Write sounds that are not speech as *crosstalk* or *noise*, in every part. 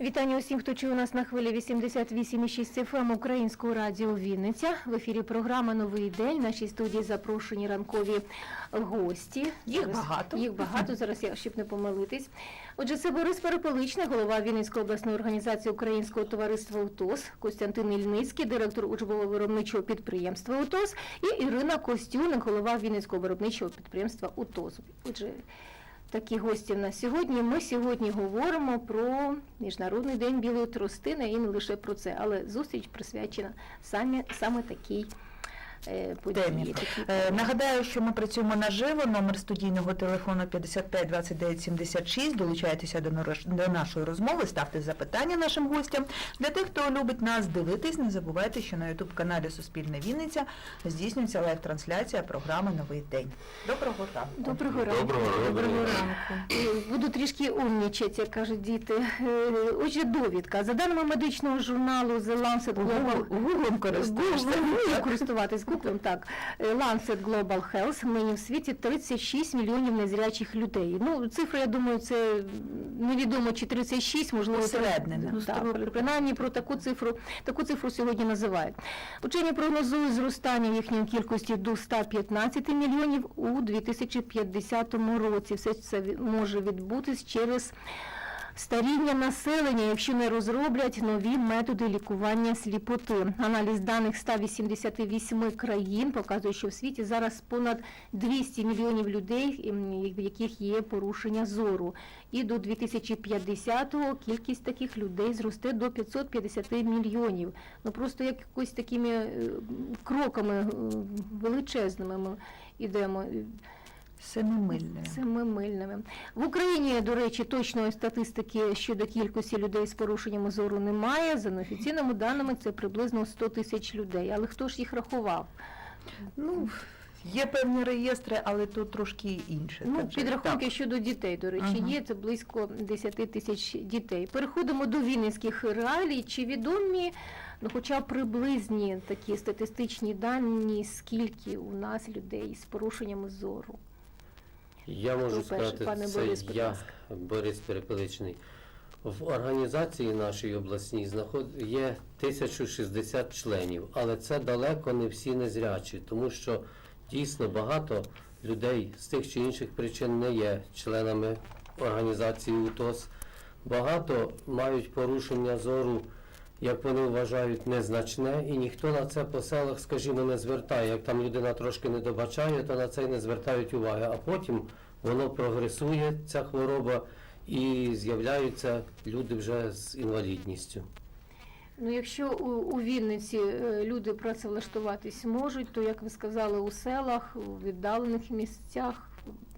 Вітання усім, хто чує нас на хвилі 88,6 FM Українського радіо Вінниця. В ефірі програма Новий день. Нашій студії запрошені ранкові гості. Їх Зараз- багато. Їх багато. Зараз я щоб не помилитись. Отже, це Борис Перепеличний, голова Вінницької обласної організації Українського товариства УТОС, Костянтин Ільницький, директор учбово-виробничого підприємства УТОС і Ірина Костюник, голова Вінницького виробничого підприємства УТОС. Отже, Такі гості в нас сьогодні. Ми сьогодні говоримо про Міжнародний день білої тростини і не лише про це, але зустріч присвячена саме, саме такій події. темі. Е, Нагадаю, що ми працюємо наживо. Номер студійного телефону 55 29 76. Долучайтеся до до нашої розмови, ставте запитання нашим гостям. Для тих, хто любить нас дивитись, не забувайте, що на youtube каналі Суспільне Вінниця здійснюється лайв-трансляція програми Новий день. Доброго ранку. Доброго ранку. Доброго ранку. Доброго ранку. Е, Буду трішки умнічати, як кажуть діти. Е, Отже, довідка. За даними медичного журналу The Lancet користуєшся. Google, користуватись Google, так. Е, Lancet Global Health, нині в світі 36 мільйонів незрячих людей. Ну, цифра, я думаю, це невідомо, чи 36, можливо, Усереднена. Ну, так, принаймні про таку цифру, таку цифру сьогодні називають. Учені прогнозують зростання їхньої кількості до 115 мільйонів у 2050 році. Все це може відбутись через старіння населення, якщо не розроблять нові методи лікування сліпоти. Аналіз даних 188 країн показує, що в світі зараз понад 200 мільйонів людей, ем, в яких є порушення зору. І до 2050-го кількість таких людей зросте до 550 мільйонів. Ну просто якось такими е, кроками е, величезними ми йдемо. Семимильними. Семимильними. В Україні, до речі, точної статистики щодо кількості людей з порушеннями зору немає. За неофіційними даними це приблизно 100 тисяч людей. Але хто ж їх рахував? Ну, є певні реєстри, але тут трошки інше. Ну, Так підрахунки так. щодо дітей, до речі, Ага. є це близько 10 тисяч дітей. Переходимо до вінницьких реалій. Чи відомі, ну хоча приблизні такі статистичні дані, скільки у нас людей з порушеннями зору? Я можу сказати, Пане це Борис, я. Борис Перепеличний. В організації нашій обласній знаход... є 1060 членів, але це далеко не всі незрячі, тому що дійсно багато людей з тих чи інших причин не є членами організації УТОС. Багато мають порушення зору, як вони вважають, незначне, і ніхто на це по селах, скажімо, не звертає. Як там людина трошки не добачає, то на це й не звертають уваги. А потім воно прогресує, ця хвороба, і з'являються люди вже з інвалідністю. Ну, якщо у, у Вінниці е, люди працевлаштуватись можуть, то як ви сказали, у селах, у віддалених місцях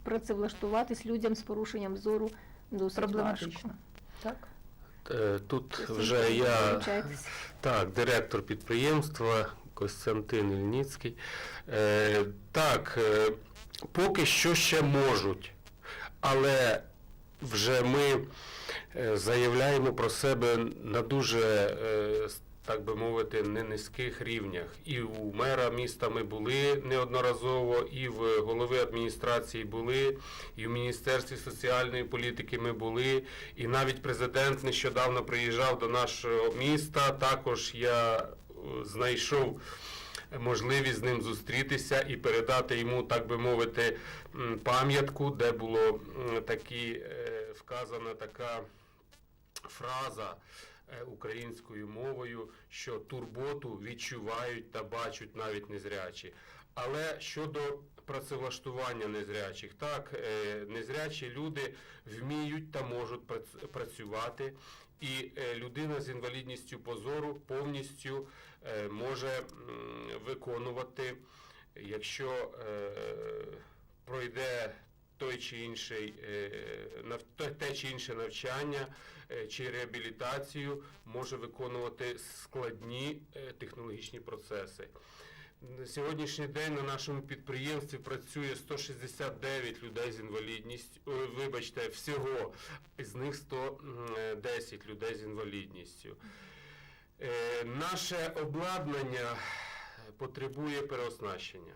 працевлаштуватись людям з порушенням зору досить важко. Проблематично. Так? Е, Тут вже я так, директор підприємства Костянтин Ільницький. Е, Так, е, поки що ще можуть, але вже ми заявляємо про себе на дуже, так би мовити, не низьких рівнях. І у мера міста ми були неодноразово, і в голови адміністрації були, і в Міністерстві соціальної політики ми були, і навіть президент нещодавно приїжджав до нашого міста. Також я е, знайшов можливість з ним зустрітися і передати йому, так би мовити, пам'ятку, де було такі е, вказана така фраза українською мовою, що турботу відчувають та бачать навіть незрячі. Але щодо працевлаштування незрячих, так, е, незрячі люди вміють та можуть працювати, і е, людина з інвалідністю позору повністю е, може виконувати, якщо е, пройде той чи інший е, те- чи інше навчання е, чи реабілітацію може виконувати складні е, технологічні процеси. На сьогоднішній день на нашому підприємстві працює 169 людей з інвалідністю. Вибачте, всього з них 110 людей з інвалідністю. Наше обладнання потребує переоснащення.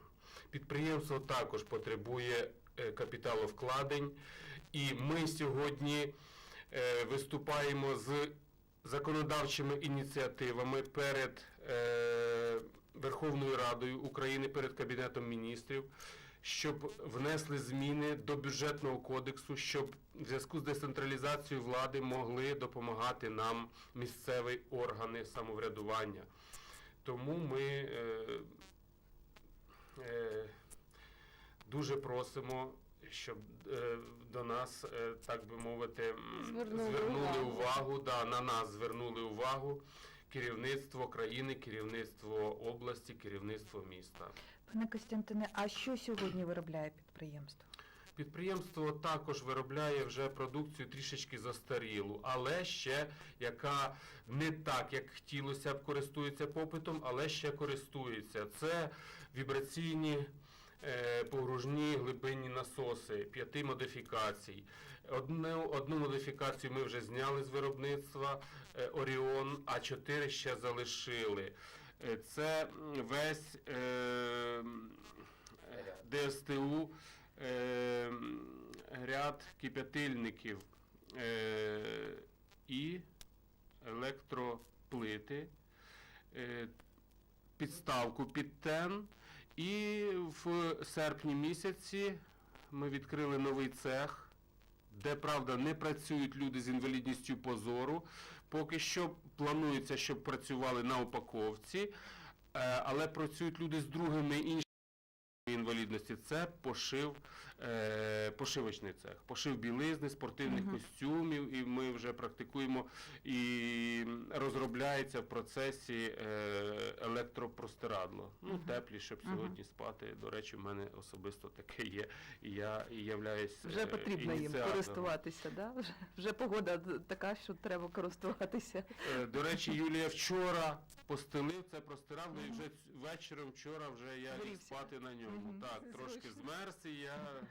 Підприємство також потребує капіталовкладень, і ми сьогодні е, виступаємо з законодавчими ініціативами перед е, Верховною Радою України, перед Кабінетом міністрів, щоб внесли зміни до бюджетного кодексу, щоб в зв'язку з децентралізацією влади могли допомагати нам місцеві органи самоврядування. Тому ми е, е, дуже просимо, щоб е, до нас, е, так би мовити, Звернули звернули увагу. увагу, да, на нас звернули увагу керівництво країни, керівництво області, керівництво міста. Пане Костянтине, а що сьогодні виробляє підприємство? Підприємство також виробляє вже продукцію трішечки застарілу, але ще яка не так, як хотілося б, користується попитом, але ще користується. Це вібраційні погружні глибинні насоси п'яти модифікацій. Одну, одну модифікацію ми вже зняли з виробництва е, Оріон, а чотири ще залишили. Е, Це весь е, е, ДСТУ е, ряд кип'ятильників е, і електроплити, е, підставку під тен. І в серпні місяці ми відкрили новий цех, де, правда, не працюють люди з інвалідністю позору. Поки що планується, щоб працювали на упаковці, е, але працюють люди з другими іншими інвалідності. Це пошив, е, пошивочний цех, пошив білизни, спортивних Мгм. костюмів, і ми вже практикуємо і розробляється в процесі е, електропростирадло. Ну, Мгм. теплі, щоб сьогодні спати. До речі, в мене особисто таке є. І я і являюсь Вже е, потрібно їм користуватися, да? вже, вже погода така, що треба користуватися. Е, До речі, Юлія вчора *laughs* постелив це простирадло, і вже вечором вчора вже я Грівся. спати на ньому. Мгм. Так, трошки змерз і я.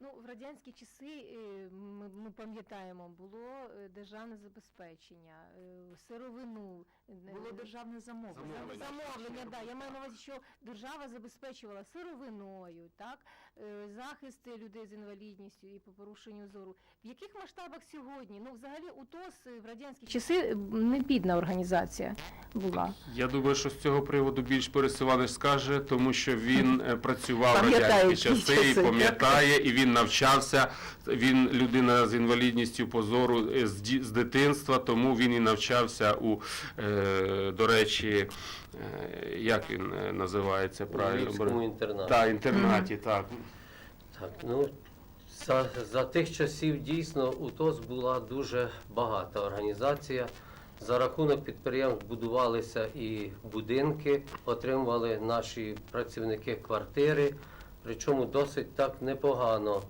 Ну, в радянські часи е, ми, ми пам'ятаємо, було е, державне забезпечення, е, сировину. Було державне замовлення. Замовлення. Замовлення, да. Я маю на увазі, що держава забезпечувала сировиною, так, е, захист людей з інвалідністю і по порушенню зору. В яких масштабах сьогодні? Ну, взагалі, УТОС е, в радянські часи е, не бідна організація була. Я думаю, що з цього приводу більш Борис Іванович скаже, тому що він працював в радянські ті часи і пам'ятає, і він навчався. Він людина з інвалідністю позору з, дитинства, тому він і навчався у, до речі, як він е, називається правильно? Львівському інтернаті. Так, інтернаті, так. Так, ну за, за тих часів дійсно УТОС була дуже багата організація. За рахунок підприємств будувалися і будинки, отримували наші працівники квартири, причому досить так непогано.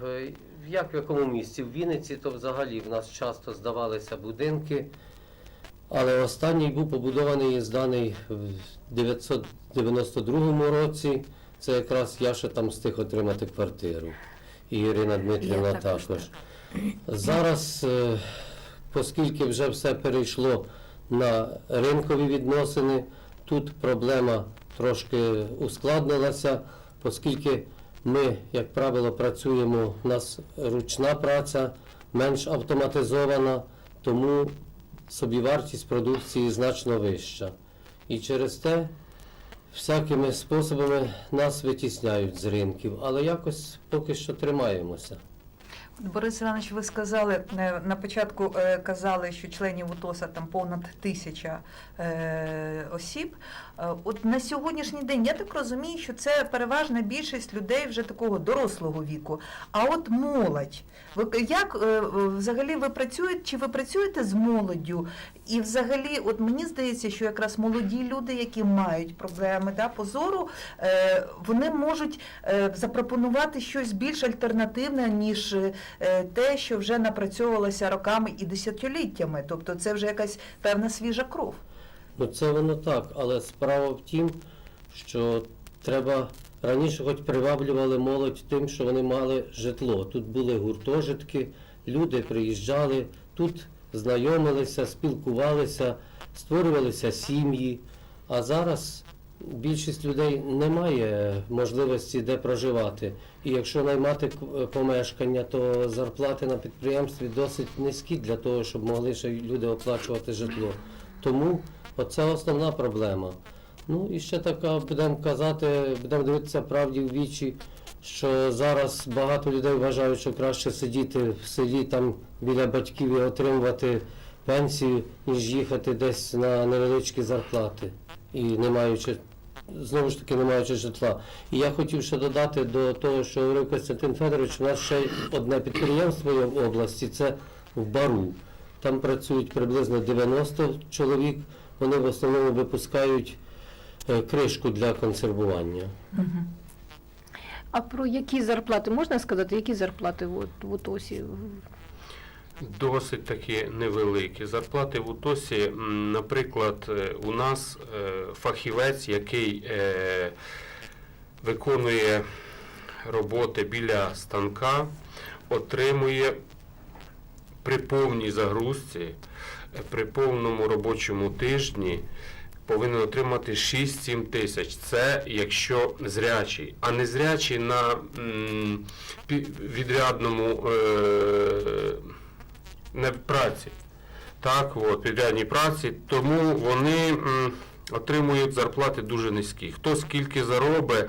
В як в якому місці? В Вінниці, то взагалі в нас часто здавалися будинки. Але останній був побудований і зданий в 992 році. Це якраз я ще там встиг отримати квартиру. І Ірина Дмитрівна також. Зараз, е, оскільки вже все перейшло на ринкові відносини, тут проблема трошки ускладнилася, оскільки ми, як правило, працюємо, у нас ручна праця, менш автоматизована, тому собівартість продукції значно вища. І через те всякими способами нас витісняють з ринків, але якось поки що тримаємося. Борис Іванович, ви сказали е, на початку е, казали, що членів УТОСа там понад тисяча е, осіб. Е, От на сьогоднішній день я так розумію, що це переважна більшість людей вже такого дорослого віку. А от молодь, ви як е, взагалі ви працюєте? Чи ви працюєте з молоддю? І взагалі, от мені здається, що якраз молоді люди, які мають проблеми да, по зору, е, вони можуть е, запропонувати щось більш альтернативне, ніж е, те, що вже напрацьовувалося роками і десятиліттями. Тобто це вже якась певна свіжа кров. Ну це воно так, але справа в тім, що треба раніше хоч приваблювали молодь тим, що вони мали житло. Тут були гуртожитки, люди приїжджали, тут знайомилися, спілкувалися, створювалися сім'ї. А зараз більшість людей не має можливості де проживати. І якщо наймати помешкання, то зарплати на підприємстві досить низькі для того, щоб могли ще люди оплачувати житло. Тому оце основна проблема. Ну і ще така, будемо казати, будемо дивитися правді в вічі, що зараз багато людей вважають, що краще сидіти в селі там біля батьків і отримувати пенсію, ніж їхати десь на невеличкі зарплати і не маючи, знову ж таки, не маючи житла. І я хотів ще додати до того, що говорив Костянтин Федорович, у нас ще одне підприємство є в області, це в Бару. Там працюють приблизно 90 чоловік, вони в основному випускають е, кришку для консервування. А про які зарплати можна сказати, які зарплати от, в УТОСі? Досить таки невеликі. Зарплати в УТОСі, наприклад, е, у нас е, фахівець, який виконує роботи біля станка, отримує при повній загрузці, при повному робочому тижні. Повинен отримати 6-7 тисяч. Це якщо зрячий, а незрячий на м, відрядному е, не праці. Так, от, підрядній праці, тому вони м, отримують зарплати дуже низькі. Хто скільки заробить,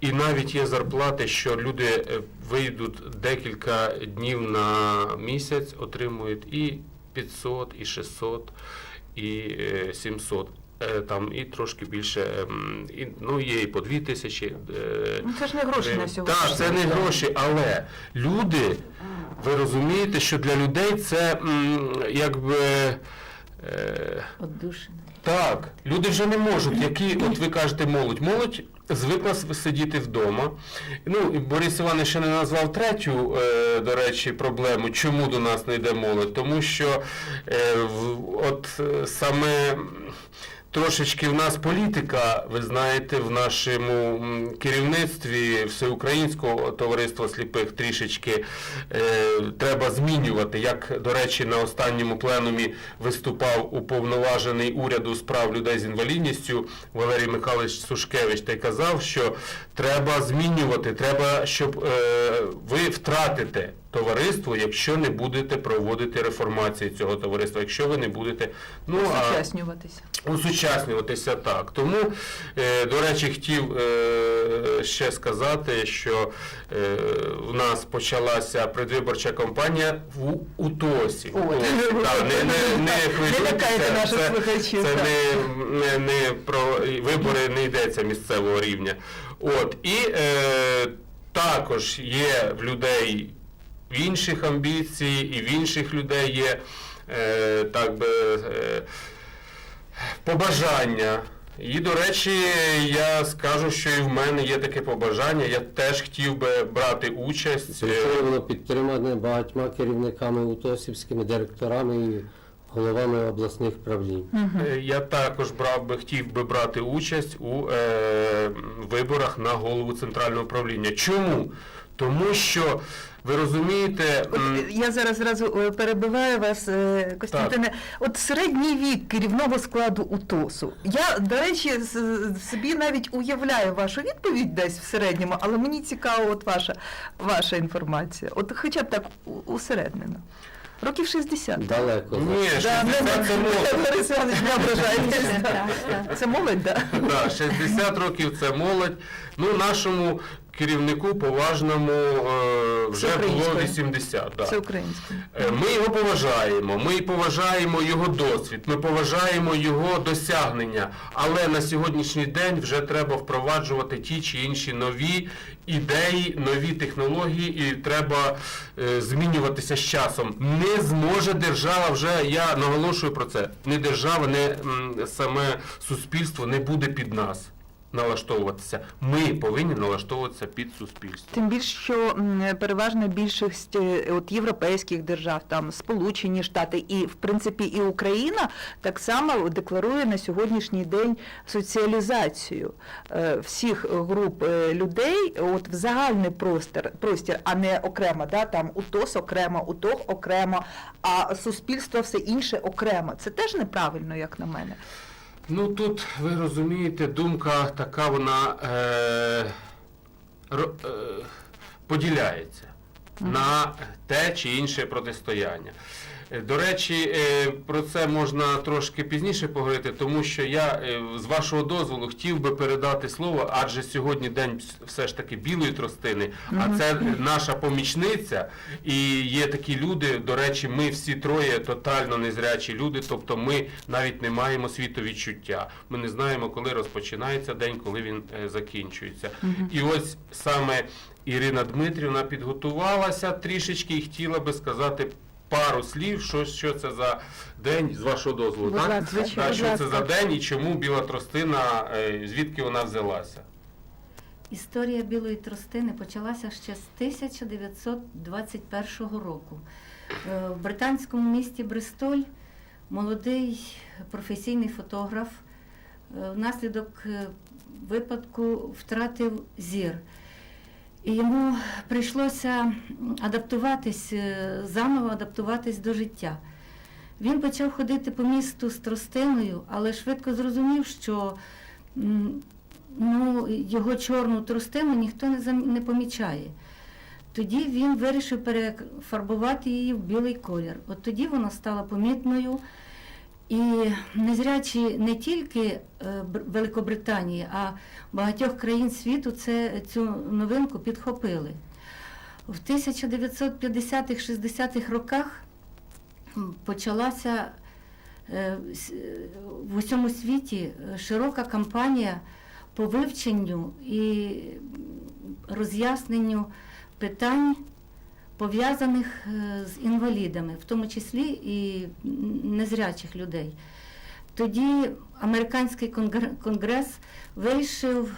і навіть є зарплати, що люди е, вийдуть декілька днів на місяць, отримують і 500, і 600, і е, 700. Е, Там і трошки більше, ем, і, ну є і по 2 тисячі. е, Ну, це ж не гроші на сьогодні. так, це не гроші, але люди, ви розумієте, що для людей це якби. Е, Отдушина. так, люди вже не можуть, які, от ви кажете, молодь. Молодь звикла сидіти вдома. Ну, Борис Іванович ще не назвав третю, е, до речі, проблему, чому до нас не йде молодь. Тому що е, от е, саме. Трошечки в нас політика, ви знаєте, в нашому керівництві Всеукраїнського товариства сліпих трішечки е, треба змінювати. Як, до речі, на останньому пленумі виступав уповноважений уряду з прав людей з інвалідністю Валерій Михайлович Сушкевич та й казав, що треба змінювати, треба, щоб е, ви втратите товариство, якщо не будете проводити реформації цього товариства, якщо ви не будете ну а усучаснюватися так. Тому, е, до речі, хотів е, ще сказати, що е, в нас почалася предвиборча кампанія в УТОСі. Не, не, не, це, не про вибори не йдеться місцевого рівня. От, і е, також є в людей в інших амбіцій, і в інших людей є е, так би. Е, побажання. І, до речі, я скажу, що і в мене є таке побажання. Я теж хотів би брати участь. е, Звичайно, воно підтримане багатьма керівниками УТОСівськими директорами і головами обласних правлінь. Е, Я також брав би хотів би брати участь у е, виборах на голову центрального управління. Чому? Тому що ви розумієте, От, я зараз зразу е, перебиваю вас, е, Костянтине. От середній вік керівного складу УТОСу. Я, до речі, собі навіть уявляю вашу відповідь десь в середньому, але мені цікава от ваша, ваша інформація. От хоча б так усереднено. Років 60. Далеко. ні, Да, 60 це молодь. Борис Іванович не. Це молодь, так? Да, 60 років це молодь. Ну, нашому керівнику поважному е, вже було Всеукраїнською. 80. Да. Це українською. Е, Ми його поважаємо, ми поважаємо його досвід, ми поважаємо його досягнення, але на сьогоднішній день вже треба впроваджувати ті чи інші нові ідеї, нові технології, і треба е, змінюватися з часом. Не зможе держава вже, я наголошую про це, не держава, не м, саме суспільство не буде під нас налаштовуватися. Ми повинні налаштовуватися під суспільство. Тим більше, що переважна більшість е, от європейських держав, там Сполучені Штати і в принципі і Україна так само декларує на сьогоднішній день соціалізацію е, всіх груп е, людей, от в загальний простір, простір, а не окремо, да, там УТОС окремо, УТОГ окремо, а суспільство все інше окремо. Це теж неправильно, як на мене. Ну тут ви розумієте, думка така вона е, ро- е, поділяється на те чи інше протистояння. Е, До речі, е, про це можна трошки пізніше поговорити, тому що я е, з вашого дозволу хотів би передати слово, адже сьогодні день все ж таки білої тростини, а це наша помічниця, і є такі люди. До речі, ми всі троє тотально незрячі люди, тобто ми навіть не маємо світовідчуття. Ми не знаємо, коли розпочинається день, коли він закінчується. І ось саме Ірина Дмитрівна підготувалася трішечки і хотіла би сказати. Пару слів, що, що це за день з вашого дозволу, Будь так? ласка, будь що це за день і чому біла тростина, е, звідки вона взялася? Історія білої тростини почалася ще з 1921 року. Е, В британському місті Бристоль молодий професійний фотограф е, внаслідок випадку втратив зір. І йому прийшлося адаптуватись, е, заново адаптуватись до життя. Він почав ходити по місту з тростиною, але швидко зрозумів, що ну, його чорну тростину ніхто не, не помічає. Тоді він вирішив перефарбувати її в білий колір. От тоді вона стала помітною. І незрячі не тільки е, Великобританії, а багатьох країн світу це, цю новинку підхопили. В 1950-60-х роках почалася е, в усьому світі е, широка кампанія по вивченню і роз'ясненню питань, пов'язаних е, з інвалідами, в тому числі і незрячих людей. Тоді американський конгрес вирішив,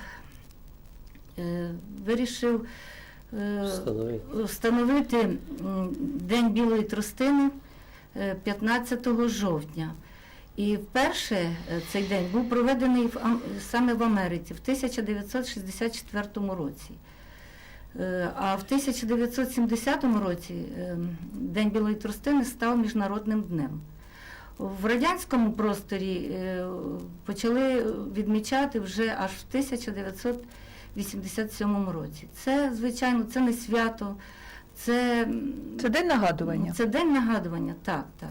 е, вирішив е, Встановити. встановити День білої тростини е, 15 жовтня. І вперше цей день був проведений в, Ам- саме в Америці в 1964 році. Е, А в 1970 році е, День білої тростини став міжнародним днем. В радянському просторі е, почали відмічати вже аж в 1987 році. Це, звичайно, це не свято, це, Це день нагадування. це день нагадування, так, так.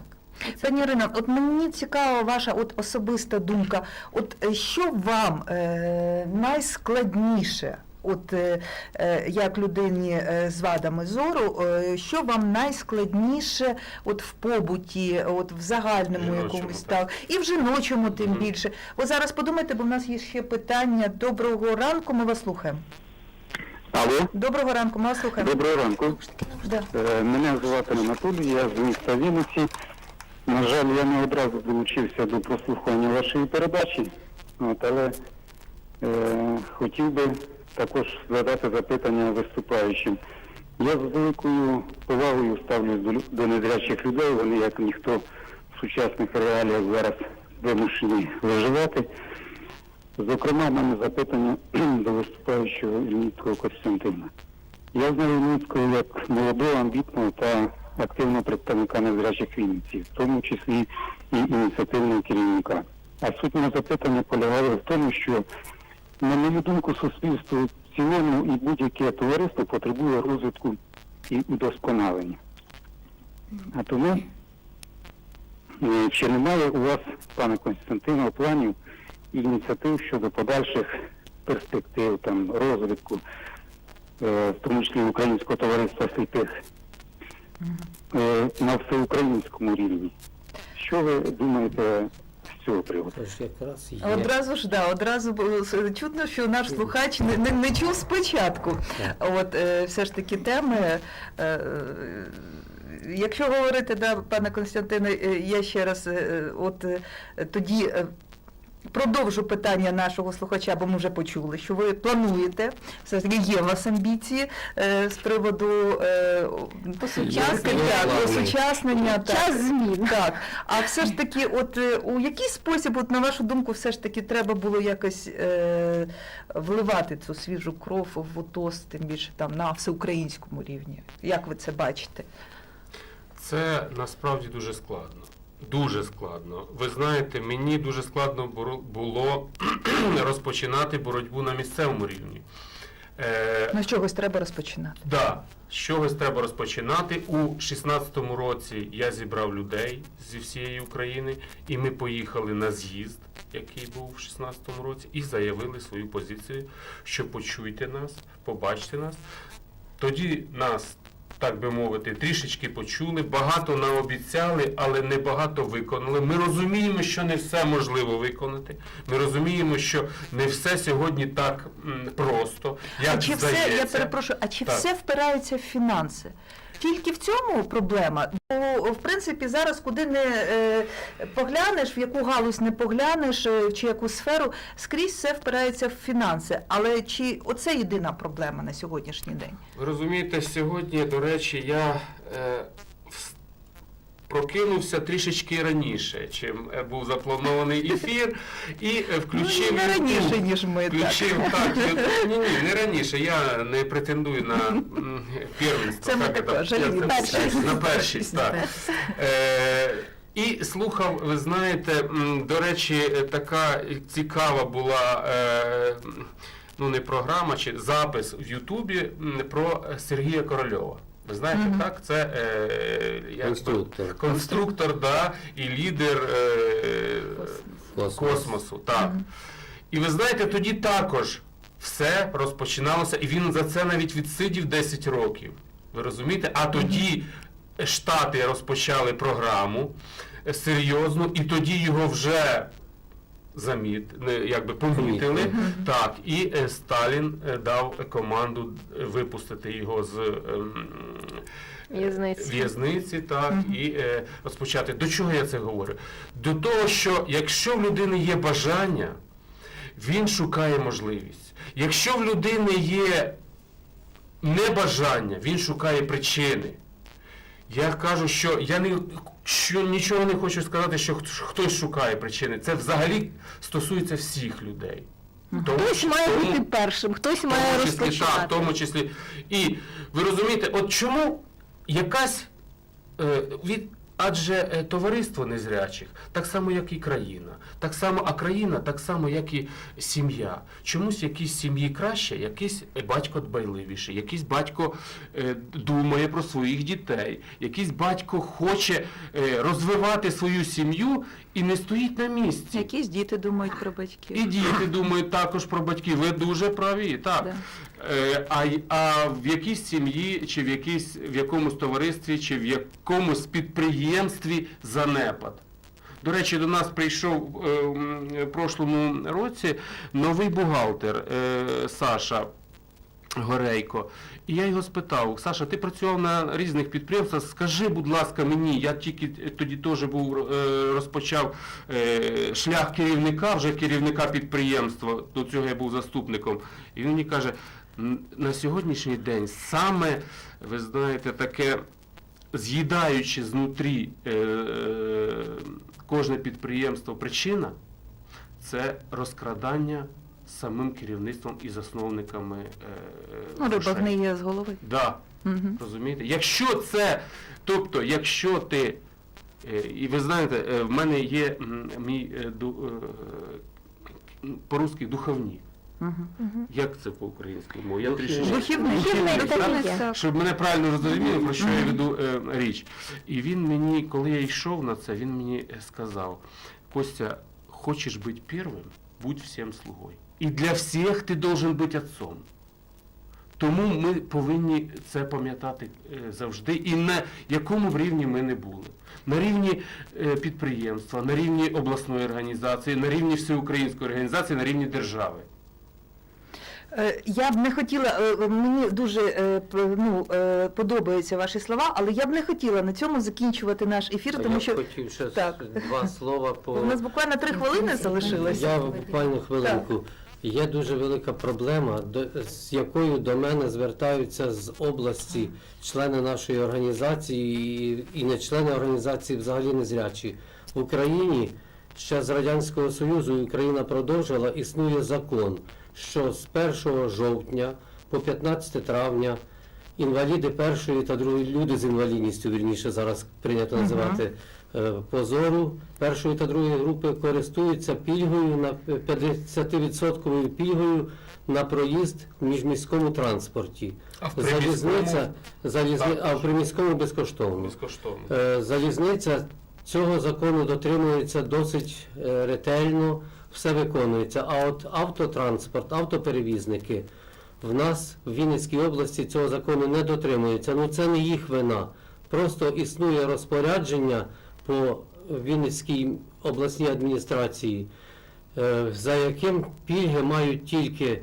Пані Ірина, от мені цікава ваша от особиста думка. От що вам е, найскладніше, от е, е, як людині е, з вадами зору, що вам найскладніше от в побуті, от в загальному Жіночому, якомусь так. і в жіночому тим Мгм. більше. Ви зараз подумайте, бо в нас є ще питання. Доброго ранку, ми вас слухаємо. Алло, Доброго ранку, ми вас слухаємо. доброго ранку. Да. Мене звати Анатолій, я з міста Вінниці. На жаль, я не одразу долучився до прослухання вашої передачі, от, але е, хотів би також задати запитання виступаючим. Я з великою повагою ставлюсь до, незрячих людей, вони як ніхто в сучасних реаліях зараз вимушені виживати. Зокрема, в мене запитання *clears throat* до виступаючого Ільницького Костянтина. Я знаю Ільницького як молодого, амбітного та активного представника незрячих Вінниці, в тому числі і ініціативного керівника. А суть мого запитання полягала в тому, що, на мою думку, суспільство в цілому і будь-яке товариство потребує розвитку і удосконалення. А тому, е, чи немає у вас, пане Константино, планів і ініціатив щодо подальших перспектив, там, розвитку, е, в тому числі Українського товариства сліпих, е, на всеукраїнському рівні. Що ви думаєте цього приводу? Тож якраз є. Одразу ж да, одразу було чутно, що наш слухач не, не, не чув спочатку. Так. От е, все ж таки теми. Е, якщо говорити, да, пане Константине, е, я ще раз, е, от е, тоді. Продовжу питання нашого слухача, бо ми вже почули, що ви плануєте, все ж таки є у вас амбіції е, з приводу е, Посучаснення. так, осучаснення. так. Час змін. Так, а все ж таки, от е, у який спосіб, от на вашу думку, все ж таки треба було якось е, вливати цю свіжу кров в УТОС, тим більше там на всеукраїнському рівні? Як ви це бачите? Це насправді дуже складно. Дуже складно. Ви знаєте, мені дуже складно було *clears throat* розпочинати боротьбу на місцевому рівні. Е, Ну, з чогось треба розпочинати. Да, з чогось треба розпочинати. У 16-му році я зібрав людей зі всієї України, і ми поїхали на з'їзд, який був в 16-му році, і заявили свою позицію, що почуйте нас, побачте нас. Тоді нас, так би мовити, трішечки почули, багато наобіцяли, але не багато виконали. Ми розуміємо, що не все можливо виконати. Ми розуміємо, що не все сьогодні так м, просто. Як а чи все, я перепрошую, а чи Так. все впирається в фінанси? Тільки в цьому проблема. Бо, в принципі, зараз куди не е, поглянеш, в яку галузь не поглянеш, е, чи яку сферу, скрізь все впирається в фінанси. Але чи оце єдина проблема на сьогоднішній день? Ви розумієте, сьогодні, до речі, я е, прокинувся трішечки раніше, чим е, був запланований ефір, і е, включив ну, не раніше, ніж ми. Включив так. ю- Ні, ні, не раніше. Я не претендую на первенство. Це ми так, тако, я- На першість, так. Е, і слухав, ви знаєте, до речі, така цікава була. Ну, не програма, чи запис в Ютубі про Сергія Корольова. Ви знаєте, Мгм. так? Це е, як би, Конструктор. конструктор, да, і лідер е, Космос. космосу. Так. І ви знаєте, тоді також все розпочиналося, і він за це навіть відсидів 10 років. Ви розумієте? А тоді Штати розпочали програму е, серйозну, і тоді його вже заміт, не, якби помітили. Так, і е, Сталін е, дав команду е, випустити його з ем, В'язниці. в'язниці, так, і е, розпочати. До чого я це говорю? До того, що якщо в людини є бажання, він шукає можливість. Якщо в людини є небажання, він шукає причини. Я кажу, що я не, що нічого не хочу сказати, що хтось шукає причини. Це взагалі стосується всіх людей. Тому Хтось має тому- бути першим, хтось має числі, так, в тому числі. І ви розумієте, от чому якась е, від. Адже е, товариство незрячих, так само, як і країна, так само, а країна так само, як і сім'я. Чомусь якісь сім'ї краще, якийсь е, батько дбайливіший, якийсь батько е, думає про своїх дітей, якийсь батько хоче розвивати свою сім'ю і не стоїть на місці. Якісь діти думають про батьків. І діти думають також про батьків. Ви дуже праві, так. Да. Е, а, а в якійсь сім'ї, чи в, якійсь, в якомусь товаристві, чи в якомусь підприємстві занепад. До речі, до нас прийшов е, м, в прошлому році новий бухгалтер е, Саша. Горейко. І я його спитав, Саша, ти працював на різних підприємствах, скажи, будь ласка, мені, я тільки тоді теж був е, розпочав е, шлях керівника, вже керівника підприємства, до цього я був заступником. І він мені каже, на сьогоднішній день саме, ви знаєте, таке з'їдаючи знутрі е, кожне підприємство причина, це розкрадання самим керівництвом і засновниками. Е, Ну, риба гниє з голови. Да, Угу. розумієте? Якщо це, тобто, якщо ти, е, і ви знаєте, е, в мене є мій по-русски духовник. Угу. Як це по-українськи мові? Я трішечки-. Щоб мене правильно зрозуміли, про що я веду е, річ. І він мені, коли я йшов на це, він мені сказав: Костя, хочеш бути першим, будь всім слугою. І для всіх ти должен бути отцом. Тому ми повинні це пам'ятати е, завжди і на якому б рівні ми не були. На рівні е, підприємства, на рівні обласної організації, на рівні всеукраїнської організації, на рівні держави. Е, Я б не хотіла, мені дуже ну, подобаються ваші слова, але я б не хотіла на цьому закінчувати наш ефір, тому я що хотів ще Так. два слова по у нас буквально три хвилини залишилося. Я буквально хвилинку. Є дуже велика проблема, з якою до мене звертаються з області члени нашої організації і, не члени організації взагалі незрячі. В Україні ще з Радянського Союзу Україна продовжила, існує закон, що з 1 жовтня по 15 травня інваліди першої та другої люди з інвалідністю, вірніше зараз прийнято називати е, позору першої та другої групи користуються пільгою на 50% пільгою на проїзд в міжміському транспорті. А в Залізниця, залізни... А в приміському безкоштовно. безкоштовно. Е, Залізниця цього закону дотримується досить е, ретельно, все виконується. А от автотранспорт, автоперевізники в нас в Вінницькій області цього закону не дотримуються. Ну це не їх вина. Просто існує розпорядження по Вінницькій обласній адміністрації, е, за яким пільги мають тільки е,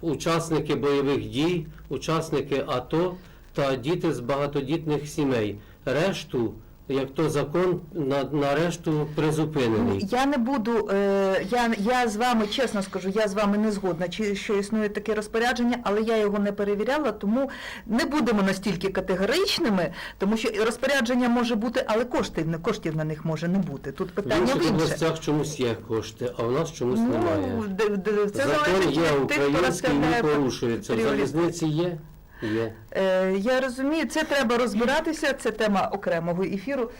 учасники бойових дій, учасники АТО та діти з багатодітних сімей. Решту, як то закон, на, на решту призупинений. Я не буду, е, я, я з вами, чесно скажу, я з вами не згодна, чи що існує таке розпорядження, але я його не перевіряла, тому не будемо настільки категоричними, тому що розпорядження може бути, але коштів, коштів на них може не бути. Тут питання в інше. областях чомусь є кошти, а в нас чомусь немає. Ну, де- де- це Закон залежить є від тих, хто український, розставляє не порушується. В пріоритет. залізниці є? Є. Е, я розумію, це треба розбиратися, це тема окремого ефіру.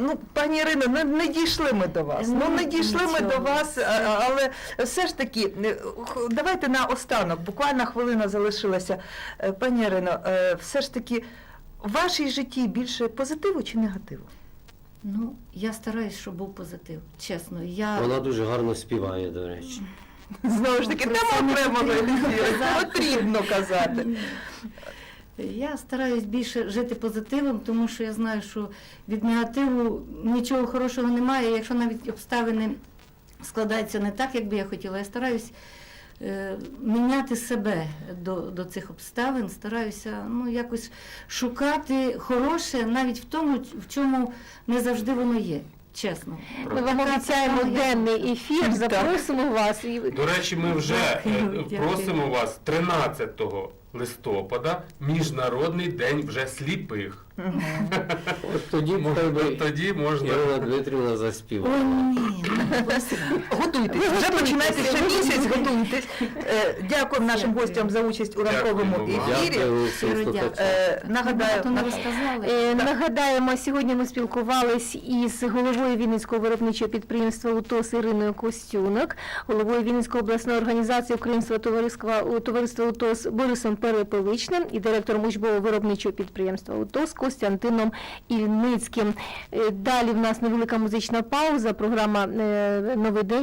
Ну, пані Ірино, не, не дійшли ми до вас. Ну, не дійшли ми до вас, а- але все ж таки, е, х- давайте на останок, буквально хвилина залишилася. Е, Пані Ірино, е, все ж таки, в вашій житті більше позитиву чи негативу? Ну, я стараюсь, щоб був позитив. Чесно, я Вона дуже гарно співає, до речі. Знову ж таки, тема казати. *laughs* Потрібно казати. Я стараюсь більше жити позитивом, тому що я знаю, що від негативу нічого хорошого немає. Якщо навіть обставини складаються не так, як би я хотіла, я стараюсь е, міняти себе до, до цих обставин, стараюся ну, якось шукати хороше навіть в тому, в чому не завжди воно є. Чесно. Ми вам обіцяємо денний ефір, запросимо вас. І... До речі, ми вже е, просимо вас 13 листопада, Міжнародний день вже сліпих. От тоді би Тоді можна. Ірина Дмитрівна заспівала. Ой, ні, ну. Готуйтесь, вже починайте ще місяць, готуйтесь. Е, Дякую нашим гостям за участь у ранковому ефірі. Е, Нагадаю. Е, Нагадаємо, сьогодні ми спілкувались із головою Вінницького виробничого підприємства УТОС Іриною Костюнок, головою Вінницької обласної організації Українського товариства, товариства УТОС Борисом Перепеличним і директором учбового виробничого підприємства УТОС Костянтином Ільницьким. Е, Далі в нас невелика музична пауза, програма е, Новий день.